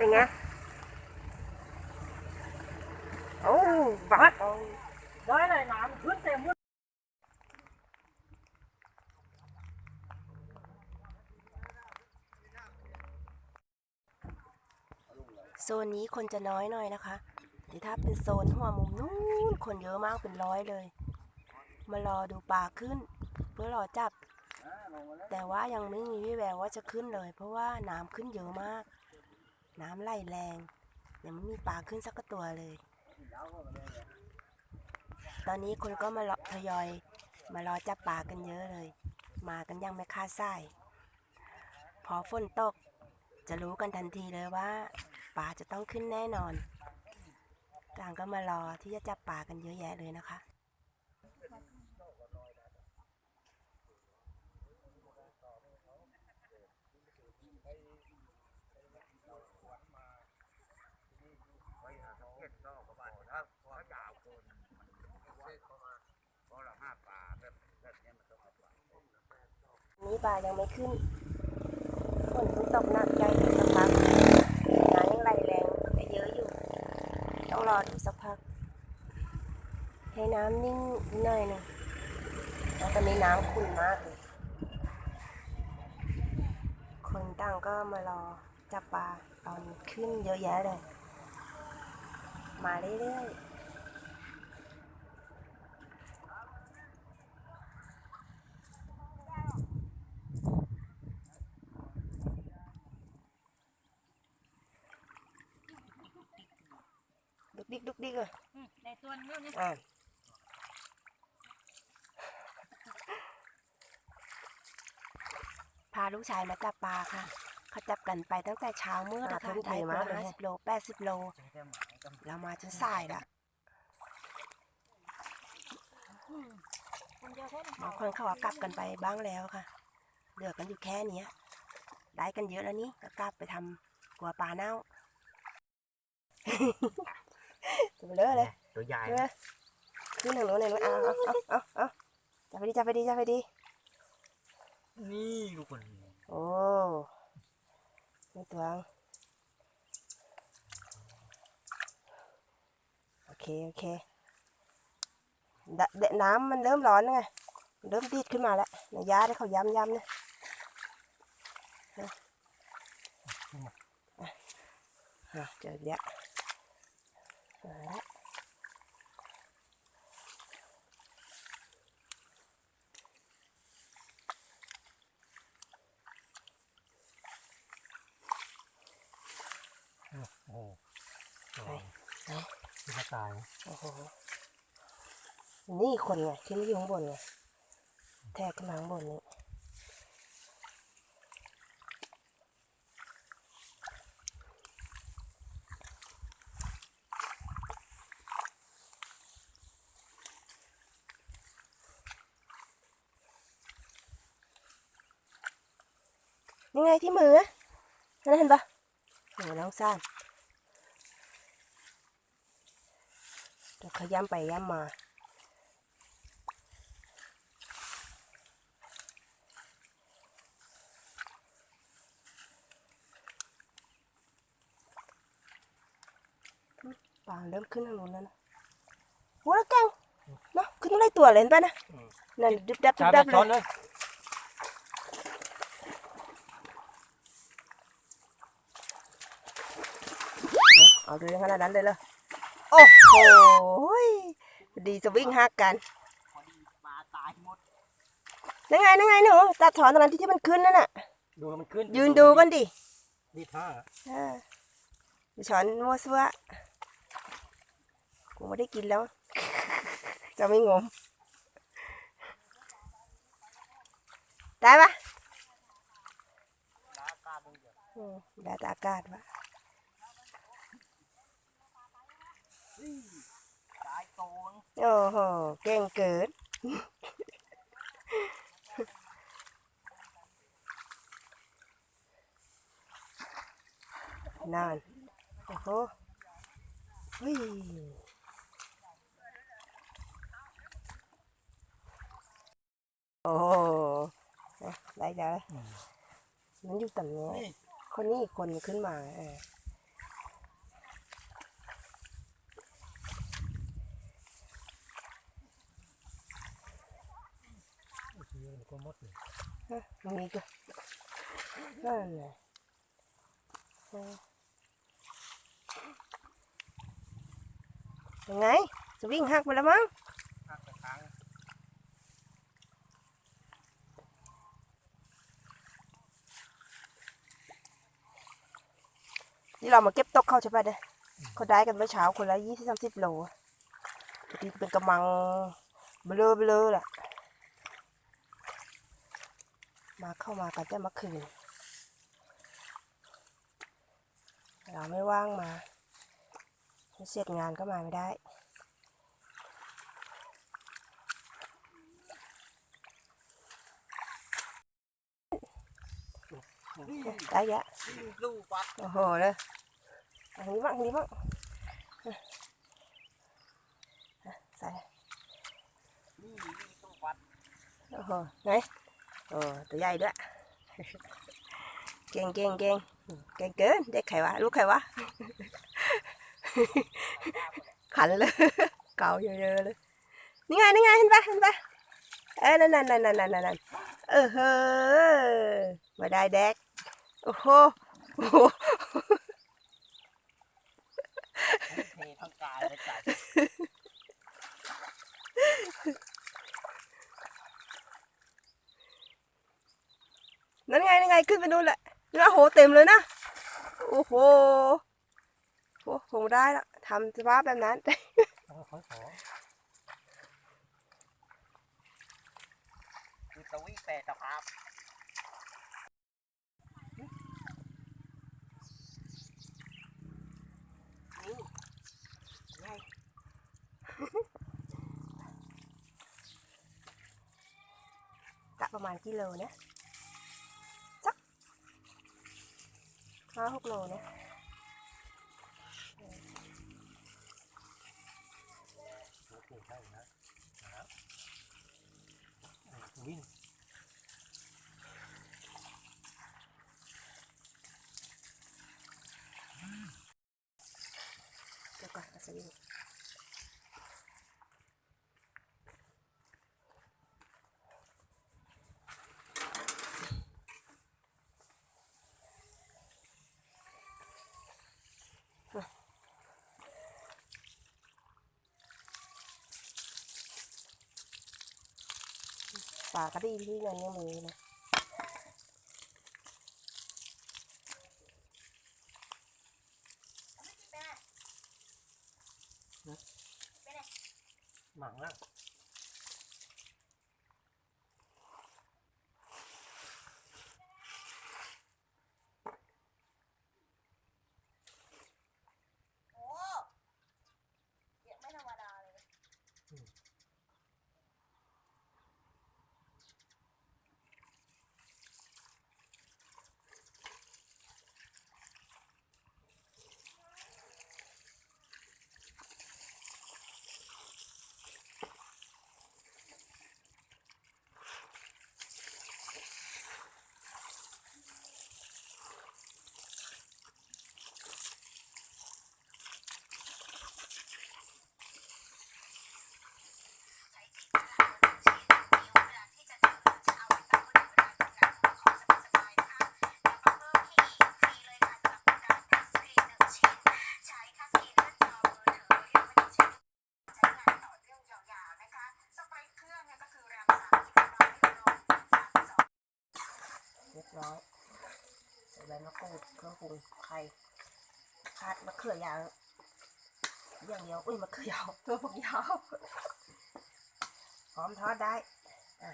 เป็นไงโอ้บักเอาได้เลยน้ำขึ้นเต็มโซนนี้คนจะน้อยหน่อยนะคะแต่ถ้าเป็นโซนหัวมุมนู้นคนเยอะมากเป็นร้อยเลย มารอดูปลาขึ้น เพื่อรอจับ แต่ว่ายังไม่มีวี่แววว่าจะขึ้นเลย เพราะว่าน้ำขึ้นเยอะมาก น้ำไหลแรง ยังไม่มีปลาขึ้นสักตัวเลย ตอนนี้คนก็มารอทยอยมารอจับปลากันเยอะเลย มากันยังไม่คาดสายพอฝนตก จะรู้กันทันทีเลยว่าปลาจะต้องขึ้นแน่นอนต่างก็มารอที่จะจับปลากันเยอะแยะเลยนะคะ นี้ปลายังไม่ขึ้นฝนเพิ่งตกหนักใจสักพักน้ำยังไหลแรงไปเยอะอยู่ ต้องรอดูสักพัก ให้น้ำนิ่งหน่อยหนึงแล้วตอนนี้น้ำขุ่นมากเลยคนต่างก็มารอจับปลาตอนขึ้นเยอะแยะเลย มาเรื่อยๆ ดุกดิกดุกดิกเลยในตัวนี้นี่อ่าพาลูกชายมาจับปลาค่ะ เขาจับกันไปตั้งแต่เช้ามืดนะคะได้คนละห้าสิบโลแปดสิบโล เรามาจนสายละคนเดียวแค่นั้นบางคนเขาก็กลับกันไปบ้างแล้วค่ะ เหลือกันอยู่แค่เนี้ยได้กันเยอะแล้วนี่ก็กลับไปทำกลัวปลาเน่า ตัวเลอะเลย ตัวใหญ่เออขึ้นทางโน้นเลยเอาเอาเอาเอาเอาจับไปดีจับไปดีจับไปดี นี่ลูกคนโอ้ไม่ตัวงโอเคโอเคดะเดะน้ำมันเริ่มร้อนแล้วไงเริ่มดีดขึ้นมาแล้วนายยาได้เขาย้ำย้ำเนี่ยอะอะอะเจอเดี๋ยวเอาละ โอ้โห ไหนไหนที่จะตายโอ้โหนี่คนไงที่ไม่อยู่ข้างบนไงแทกขึ้นมาข้างบนนี้ยังไงที่มือนั่นเห็นปะโอ้น้องซ่าน เดี๋ยวเขาย้ำไปย้ำมา ป่าเริ่มขึ้นทางนู้นแล้วนะโอ้แล้วแกงเนาะขึ้นอะไรตัวเลยเห็นปะนะนั่นดึบดับดึจับบดับช้อนเลยเลยเอาดูขนาดนั้นเลยเหรอ โอ้โหยดีจะวิ่งหักกันปลาตายหมดนั่นไงนั่นไงหนูตัดถอนตรงนั้นที่ที่มันขึ้นนั่นน่ะ ดูมันขึ้น ยืนดูกันดิดีท่าเออช้อนมัวซัวกูไม่ได้กินแล้ว จะไม่งม ได้ปะอืมได้แต่อากาศวะ ตายโตง โอ้โห เก่งเกินนาน โอ้โหเฮ้ยโอ้โหอะได้แล้วมันอยู่ต่ำนี้คนนี้อีกคนขึ้นมาเออ ก็มดเลยมีก็นั่นแหละเออยังไงจะวิ่งหักไปแล้วมั้งหักไปค้างนี่เรามาเก็บตกเข้าใช่ปะเนี่ยเขาได้กันเมื่อเช้าคนละยี่สิบสามสิบโลบางทีเป็นกำมังเบลอเบลอแหละ มาเข้ามากันแต่เมื่อคืน เราไม่ว่างมาเสร็จงานก็มาไม่ได้ได้ยะลูกวัดโอ้โหเลยอันนี้บ้างอันนี้บ้างใส่โอ้โหไหน โอ้ตัวใหญ่ด้วย เก่งเก่งเก่งเก่งเกินเด็กใครวะลูกใครวะ ขันเลย เกาเยอะๆเลย นี่ไงนี่ไงเห็นปะเห็นปะเออนั่นนั่นนั่นนั่นนั่นนั่นเออเฮ้อมาได้แดก โอ้โหโอ้โหเททั้งกายเลยจ้ นั่นไงนั่นไงขึ้นไปนู่นแหละนี่นะโหเต็มเลยนะ โอ้โหโอ้คงได้ละทำสภาพแบบนั้นต้องค่อยขอคือตะวิแปรสภาพนี่ไงกะประมาณกิโลนะ ห้าหกโลนะ โอเคใช่นะนะครับอะวิ่ง เดี๋ยวก่อนอัศวิน ปากก็ดีที่เงินยังมือนะ หมังแล้ว โอ้เสียงไม่ธรรมดาเลย เร้อยใส่ใบมะกรูดเครื่องปรุงไข่คาดมะเขือยาวอย่างเดียวอุ้ยมะเขือยาวตัวผมยาวหอมทอดได้อะ